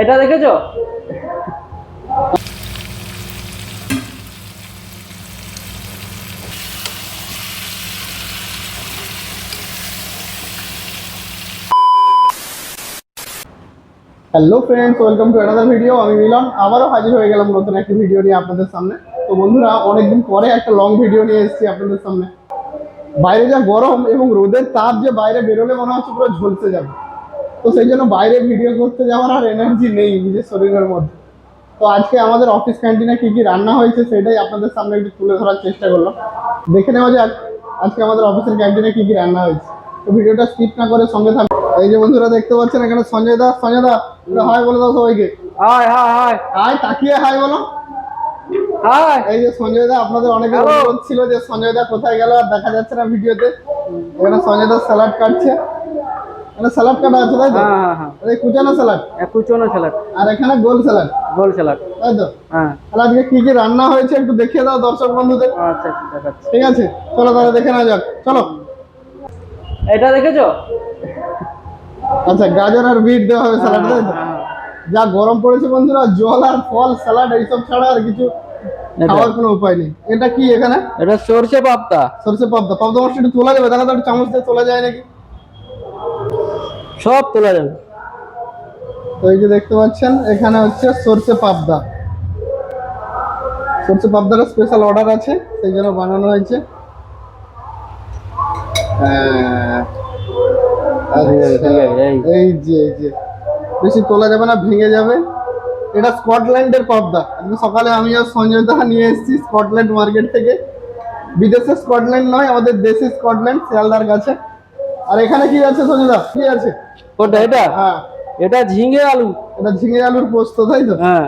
এটা দেখেছ? Hello friends welcome to another video আমি মিলন। আবারও হাজির হয়ে গেলাম নতুন একটা ভিডিও নিয়ে আপনাদের সামনে। তো বন্ধুরা, অনেকদিন পরে একটা লং ভিডিও নিয়ে এসেছি আপনাদের সামনে। বাইরে যা গরম এবং রোদের তাপ যে বাইরে বেরোলে মনে হচ্ছে পুরো ঝলসে যাবে। তো সেই জন্য বাইরে ভিডিও করতে যাওয়ার আর এনার্জি নেই নিজের শরীরের মধ্যে। তো আজকে আমাদের অফিস ক্যান্টিনে কি কি রান্না হয়েছে সেটাই আপনাদের সামনে একটু তুলে ধরার চেষ্টা করলাম। দেখে নেওয়া যাক আজকে আমাদের অফিসের ক্যান্টিনে কি কি রান্না হয়েছে। তো ভিডিওটা স্কিপ না করে সঙ্গে থাকবে এই যে বন্ধুরা দেখতে পাচ্ছেন এখানে সঞ্জয় দা সঞ্জয় দা হাই বলে দাও সবাইকে। হাই হাই হাই হাই তাকিয়ে হাই বলো। হাই এই যে সঞ্জয় দা আপনাদের অনেক. অনুরোধ ছিল যে সঞ্জয় দা কোথায় গেল আর দেখা যাচ্ছে না ভিডিওতে। এখানে সঞ্জয় দা স্যালাড কাটছে। এখানে স্যালাড কাটা আছে তাই তো? হ্যাঁ হ্যাঁ হ্যাঁ। এই কুচানো স্যালাড কুচনো স্যালাড আর এখানে গোল স্যালাড গোল স্যালাড তাই তো? হ্যাঁ। তাহলে আজকে কি কি রান্না হয়েছে একটু দেখিয়ে দাও দর্শক বন্ধুদের। আচ্ছা ঠিক দেখাচ্ছি। ঠিক আছে চলো তাহলে দেখে যাক। চলো। এটা দেখেছ? আচ্ছা গাজর আর বিট দেওয়া হবে স্যালাড তাই তো? হ্যাঁ, যা গরম পড়েছে বন্ধুরা জল আর ফল স্যালাড এইসব ছাড়া আর কিছু। খাওয়ার কোনো উপায় নেই। এটা কি এখানে? এটা সরষে পাপ্তা সরষে পাবদা। পাবদা মাছটা একটু তোলা যাবে দেখা তো চামচ দিয়ে তোলা যায় নাকি। সব তোলা যাবে। তো এই যে দেখতে পাচ্ছেন এখানে হচ্ছে সরষে পাবদা। সরষে পাবদার স্পেশাল অর্ডার আছে সেই জন্য বানানো হয়েছে। হ্যাঁ। আচ্ছা, এই। যে এই যে। বেশি তোলা যাবে না ভেঙে যাবে। এটা স্কটল্যান্ডের পাবদা। আজকে সকালে আমি আর সঞ্জয় দা নিয়ে এসেছি স্কটল্যান্ড মার্কেট থেকে। বিদেশের স্কটল্যান্ড নয় আমাদের দেশি স্কটল্যান্ড শিয়ালদার কাছে। আর এখানে কি আছে সঞ্জয় দা কি আছে? কোনটা এটা? হ্যাঁ। এটা ঝিঙে আলু। এটা ঝিঙে আলুর পোস্ত তাই তো? হ্যাঁ।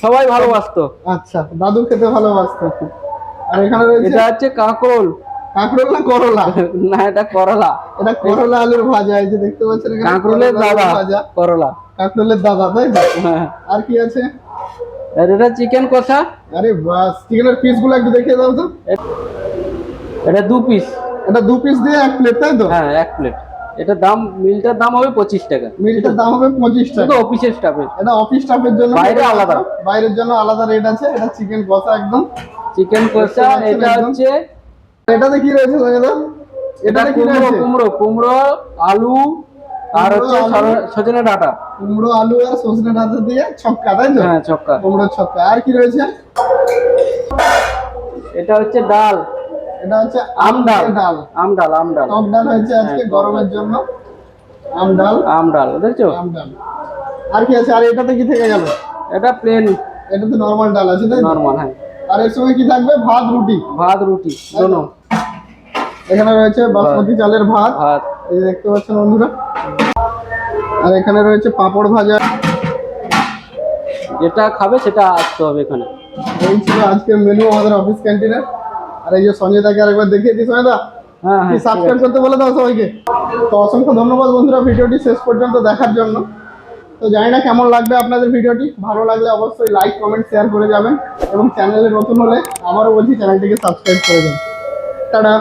সবাই ভালোবাসতো আচ্ছা দাদু খেতে ভালোবাসতো আর এখানে রয়েছে? এটা হচ্ছে কাঁকরোল। কাঁকরোল না করলা? না এটা করলা। এটা করলা আলুর ভাজা এই যে দেখতে পাচ্ছেন এখানে কাঁকরোলের দাদা ভাজা। করলা। কাঁকরোলের দাদা তাই তো? হ্যাঁ। আর কি আছে? আর এটা চিকেন কষা। আরে বাস চিকেনের পিসগুলো একটু দেখিয়ে দাও তো। এটা দু পিস এটা দু পিস দিয়ে এক প্লেট তাই তো? হ্যাঁ এক প্লেট এটা দাম মিলটার দাম হবে পঁচিশ টাকা। মিলটার দাম হবে পঁচিশ টাকা। অফিসের স্টাফের এটা অফিস স্টাফের জন্য বাইরে আলাদা। বাইরের জন্য আলাদা রেট আছে। এটা চিকেন কষা একদম। চিকেন কষা এটা হচ্ছে এটাতে কি রয়েছে এটা এটাতে কি কুমড়ো রয়েছে? কুমড়ো কুমড়ো আলু আর হচ্ছে সজনে ডাটা। কুমড়ো আলু আর সজনে ডাটা দিয়ে ছক্কা তাই তো? হ্যাঁ ছক্কা। কুমড়োর ছক্কা। আর কি রয়েছে? এটা হচ্ছে ডাল। এটা হচ্ছে আম ডাল। ডাল। আম ডাল আম ডাল। টক ডাল হয়েছে আজকে হ্যাঁ, গরমের জন্য। আম ডাল। আম ডাল দেখছ? আম ডাল। আর কি আছে? আর এটাতে কি থেকে গেল? এটা প্লেন এটা তো নর্মাল ডাল আছে তাই? নর্মাল হ্যাঁ। আর এর সঙ্গে কি থাকবে? ভাত রুটি। ভাত রুটি দোনো। এখানে রয়েছে বাসমতি চালের ভাত। ভাত। এই দেখতে পাচ্ছেন বন্ধুরা। আর এখানে রয়েছে পাঁপড় ভাজা। যেটা খাবে সেটা আসতে হবে এখানে। এই ছিল আজকের মেনু আমাদের অফিস ক্যান্টিনের আর এই যে সঞ্জয় দাকে আরেকবার দেখিয়ে দিই সঞ্জয়দা হ্যাঁ কি হ্যাঁ সাবস্ক্রাইব করতে বলে দাও সবাইকে? তো অসংখ্য ধন্যবাদ বন্ধুরা ভিডিওটি শেষ পর্যন্ত দেখার জন্য। তো জানি না কেমন লাগবে আপনাদের ভিডিওটি ভালো লাগলে অবশ্যই লাইক কমেন্ট শেয়ার করে যাবেন এবং চ্যানেলে নতুন হলে আবারও বলছি চ্যানেলটিকে সাবস্ক্রাইব করে দেন টাটা।